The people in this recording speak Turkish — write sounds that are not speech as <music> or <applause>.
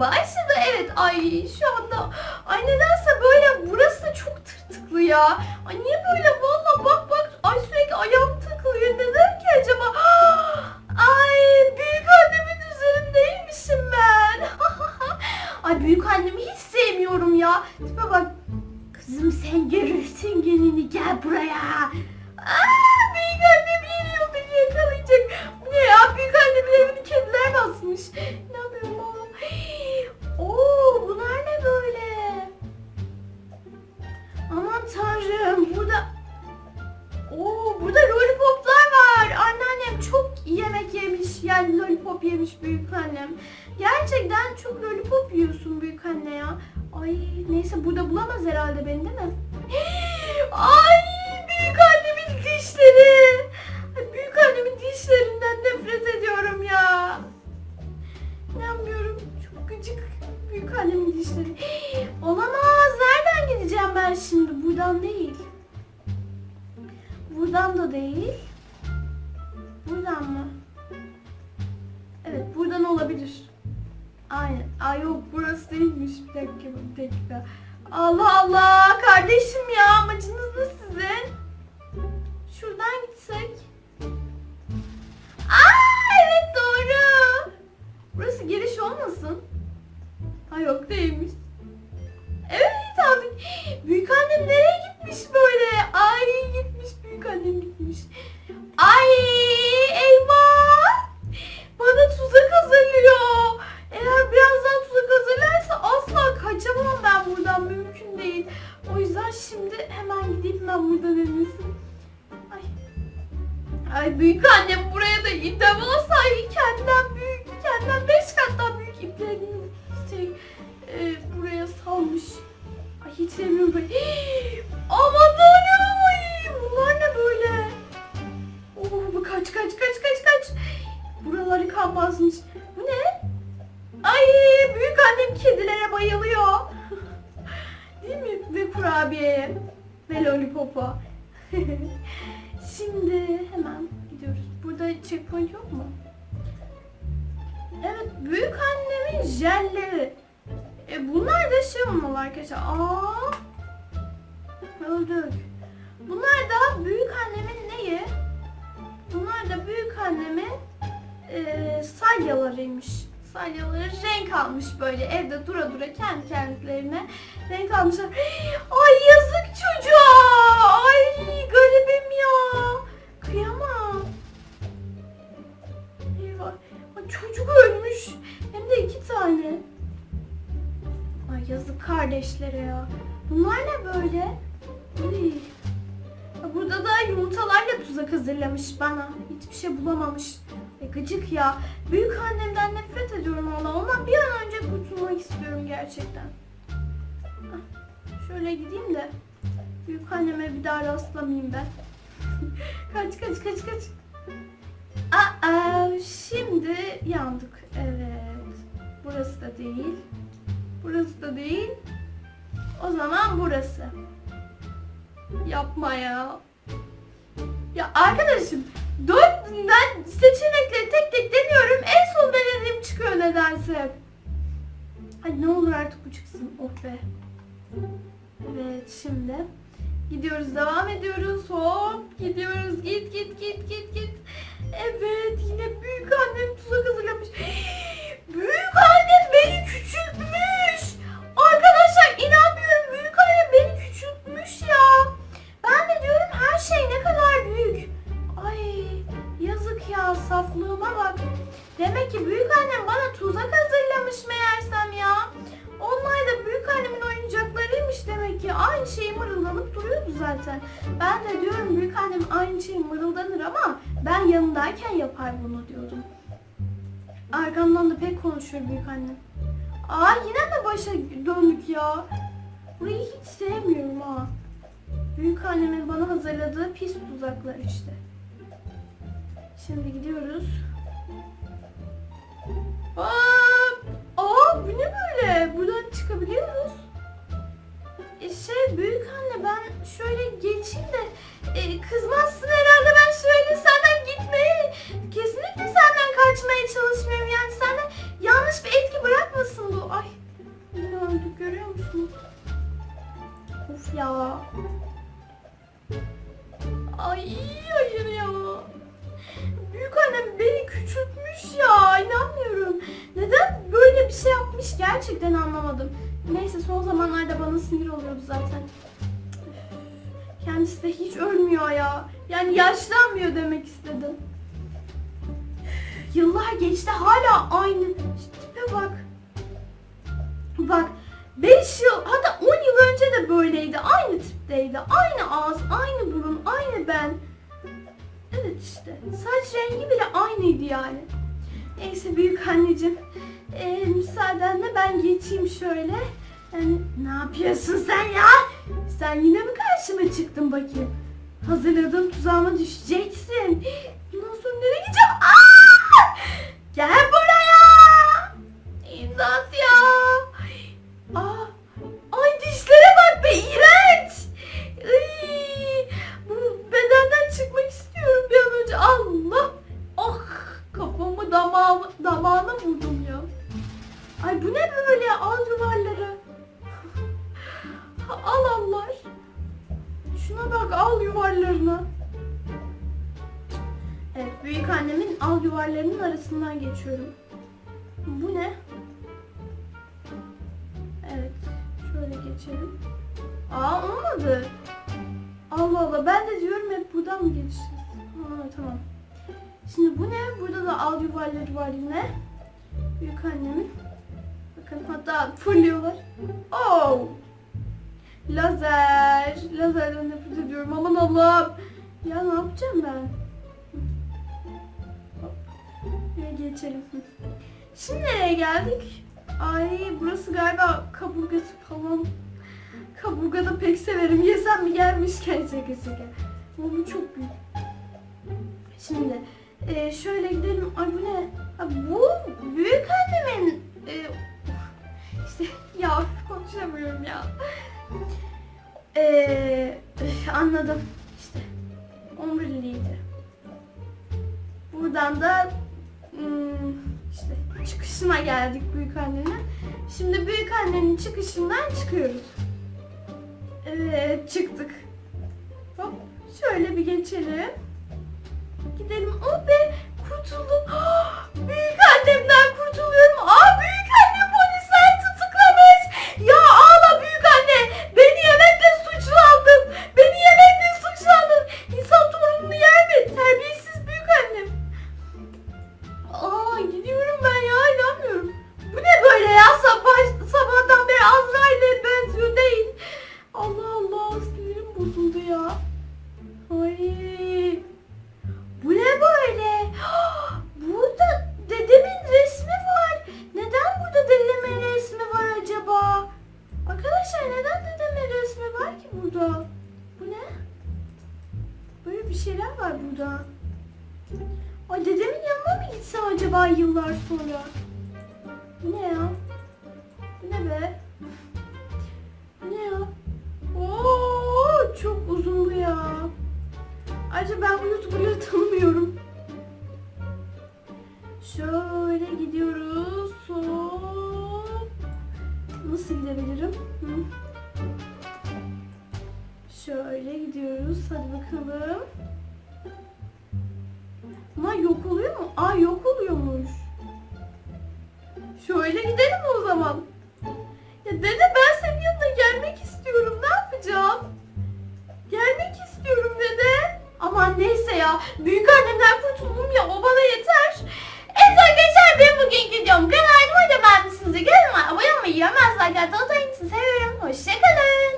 Başladı evet. Ay şu anda. Ay nedense böyle burası çok tırtıklı ya. Ay niye böyle valla bak bak. Ay sürekli ayağım takılıyor. Neden ki acaba? <gasps> Ay büyük annemin üzerindeymişim ben. <laughs> Ay büyük annemi hiç sevmiyorum ya. Tipe bak. Kızım sen görürsün gününü gel buraya. Aa, büyük annem geliyor beni yakalayacak. Bu ne ya büyük annemin evini kediler basmış. Ne Yani lollipop yemiş büyük annem. Gerçekten çok lollipop yiyorsun büyük anne ya. Ay neyse burada bulamaz herhalde beni değil mi? <gasps> Ay büyük annemin dişleri. Dakika. Allah Allah kardeşim ya amacınız ne sizin? Şuradan gitsek. Aa evet doğru. Burası giriş olmasın? Ha yok değilmiş. Evet abi. <gasps> Büyük annem nereye gitmiş böyle? Ay gitmiş büyük annem gitmiş. Ay eyvah. Bana tuzak hazırlıyor. Eğer birazdan tuzak hazırlarsa asla kaçamam ben buradan. Mümkün değil. O yüzden şimdi hemen gideyim ben buradan en. Ay. Ay büyük annem buraya da devasa kendinden büyük, kendinden beş kat daha büyük iplerini şey, e, buraya salmış. Ay hiç sevmiyorum böyle. <gasps> Aman checkpoint yok mu? Evet, büyük annemin jelleri. E bunlar da şey olmalı arkadaşlar. Aa! Öldük. Bunlar da büyük annemin neyi? Bunlar da büyük annemin e, salyalarıymış. Salyaları renk almış böyle evde dura dura kendi kendilerine renk almışlar. <gasps> Ay yazık çocuğa. Ay garibim ya. Kıyamam. Çocuk ölmüş. Hem de iki tane. Ay yazık kardeşlere ya. Bunlar ne böyle? Uy. Burada da yumurtalarla tuzak hazırlamış bana. Hiçbir şey bulamamış. E, gıcık ya. Büyük annemden nefret ediyorum ona. Ondan bir an önce kurtulmak istiyorum gerçekten. Ah, Şöyle gideyim de büyük anneme bir daha rastlamayayım ben. <laughs> kaç kaç kaç kaç. Aa, şimdi yandık. Evet. Burası da değil. Burası da değil. O zaman burası. Yapma ya. Ya arkadaşım dörtlüğünden seçenekleri tek tek deniyorum. En son denediğim çıkıyor nedense. Ay ne olur artık bu çıksın. Oh be. Evet şimdi gidiyoruz devam ediyoruz. Hop gidiyoruz. Git git git git git. Demek ki büyük annem bana tuzak hazırlamış meğersem ya. Onlar da büyük annemin oyuncaklarıymış demek ki. Aynı şeyi mırıldanıp duruyordu zaten. Ben de diyorum büyük annem aynı şeyi mırıldanır ama ben yanındayken yapar bunu diyordum. Arkamdan da pek konuşuyor büyük annem. Aa yine mi başa döndük ya? Burayı hiç sevmiyorum ha. Büyük annemin bana hazırladığı pis tuzaklar işte. Şimdi gidiyoruz. Aa, aa bu ne böyle? Buradan çıkabiliyoruz. E, şey büyük anne ben şöyle geçeyim de e, kızmazsın herhalde ben şöyle senden gitmeyi kesinlikle senden kaçmaya çalışmıyorum yani senden yanlış bir etki bırakmasın bu. Ay yine öldük görüyor musun? Of ya. Ay hayır ya. Büyük annem beni küçültmüş ya. İnanmıyorum. Neden böyle bir şey yapmış gerçekten anlamadım. Neyse son zamanlarda bana sinir oluyordu zaten. Kendisi de hiç ölmüyor ya. Yani yaşlanmıyor demek istedim. Yıllar geçti hala aynı. Tipe bak. Bak 5 yıl hatta 10 yıl önce de böyleydi. Aynı tipteydi. Aynı ağız, aynı burun, aynı ben. Evet işte. Saç rengi bile aynıydı yani. Neyse büyük anneciğim. Ee, müsaadenle ben geçeyim şöyle. Yani ne yapıyorsun sen ya? Sen yine mi karşıma çıktın bakayım? Hazırladığım tuzağıma düşeceksin. <gasps> Bundan sonra nereye gideceğim? Aa! Al Allah. Şuna bak al yuvarlarına. Evet büyük annemin al yuvarlarının arasından geçiyorum. Bu ne? Evet şöyle geçelim. Aa olmadı. Allah Allah ben de diyorum hep buradan mı geçeceğiz? Ha tamam. Şimdi bu ne? Burada da al yuvarları var yine. Büyük annemin. Bakın hatta fırlıyorlar. Oh! Lazer. Lazerden nefret ediyorum. Aman Allah'ım. Ya ne yapacağım ben? Şuraya geçelim. Şimdi nereye geldik? Ay burası galiba kaburgası falan. Kaburga da pek severim. Yesem mi gelmişken şaka. Ama bu çok büyük. Şimdi e, şöyle gidelim. Ay bu ne? Ha, bu büyük anladım. İşte omuriliğiydi. Buradan da hmm, işte çıkışına geldik büyük annenin. Şimdi büyük annenin çıkışından çıkıyoruz. Evet çıktık. Hop şöyle bir geçelim. Gidelim. Oh be kurtuldum. Ah, <gasps> büyük annemden Ay dedemin yanına mı gitsem acaba yıllar sonra? Bu ne ya? Bu ne be? Bu ne ya? Oo, çok uzun bu ya. Ayrıca ben bu youtuberları tanımıyorum. Şöyle gidiyoruz. Hop. Nasıl gidebilirim? Hı. Şöyle gidiyoruz. Hadi bakalım. Aa yok oluyormuş. Şöyle gidelim o zaman. Ya dede ben senin yanına gelmek istiyorum. Ne yapacağım? Gelmek istiyorum dede. Aman neyse ya. Büyük annemden kurtuldum ya. O bana yeter. Evet arkadaşlar benim bugünkü videom. Kanalıma da beğenmişsiniz. Kanalıma abone olmayı, like atmayı unutmayın. Sizi seviyorum. Hoşçakalın.